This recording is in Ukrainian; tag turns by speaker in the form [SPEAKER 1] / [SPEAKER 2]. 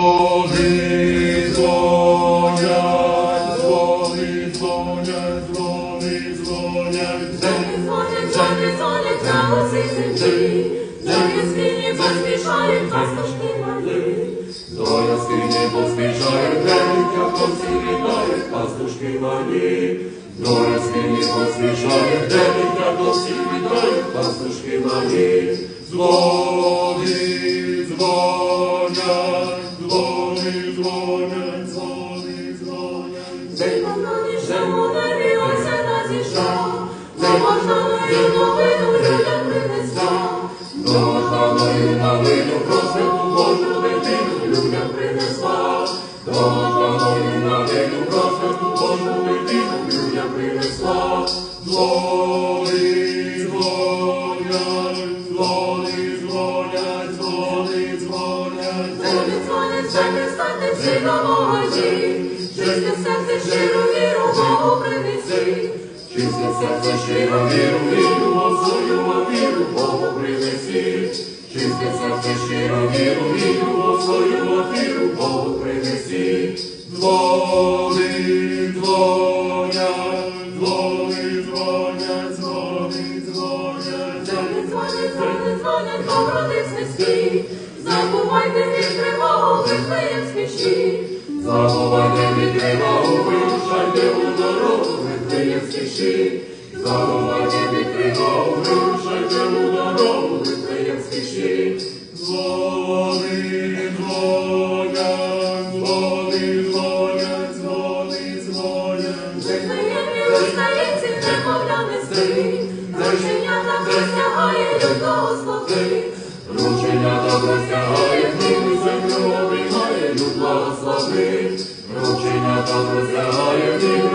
[SPEAKER 1] Дзвони, дзвонять, дзвони, дзвонять, дзвони, дзвонять, дзвони.
[SPEAKER 2] Дзвонять, дзвонять, дзвонять на усій землі, Зорі спільні поспішають пастушки малі.
[SPEAKER 1] Доля скині поспішає, день, всі вітають, пастушки малі. Доля скині Дзвони, дзвонять, дзвони, дзвонять,
[SPEAKER 2] поманішому небі осена зійшла, Неможливою новину людям принесла.
[SPEAKER 1] Доможливою новину про святу Божу дитину людям принесла. Доможливою новину про Божу дитину людям принесла. Дзвони, дзвонять, дзвони,
[SPEAKER 2] Землі дзвонять, стати до Божі, Чисте серце щиру віру Богу принеси.
[SPEAKER 1] Чисте серце щиро віру, віру, свою віру, Богу принесі. Чисте серце щиро віру, віру, свою віру, Богу принесі. Дзвони, дзвонять, дзвони, дзвонять, дзвони, дзвонять.
[SPEAKER 2] Землі дзвонять, землі дзвонять, добротих свисті. Забувайте вихлеєм спіші.
[SPEAKER 1] Забувайте від тривогу, вирушайте у дорогу, Вифлеєм спішіть. Забувайте від тривогу, вирушайте у дорогу, Вифлеєм спішіть. Дзвони, дзвонять, дзвони, дзвонять, дзвони, дзвонять.
[SPEAKER 2] Вихлеємі вистається, немовля нести. Рученята простягає людного слуги.
[SPEAKER 1] Ручення добро стягає, книги землю обіймає, люд благослови. Above the higher degree.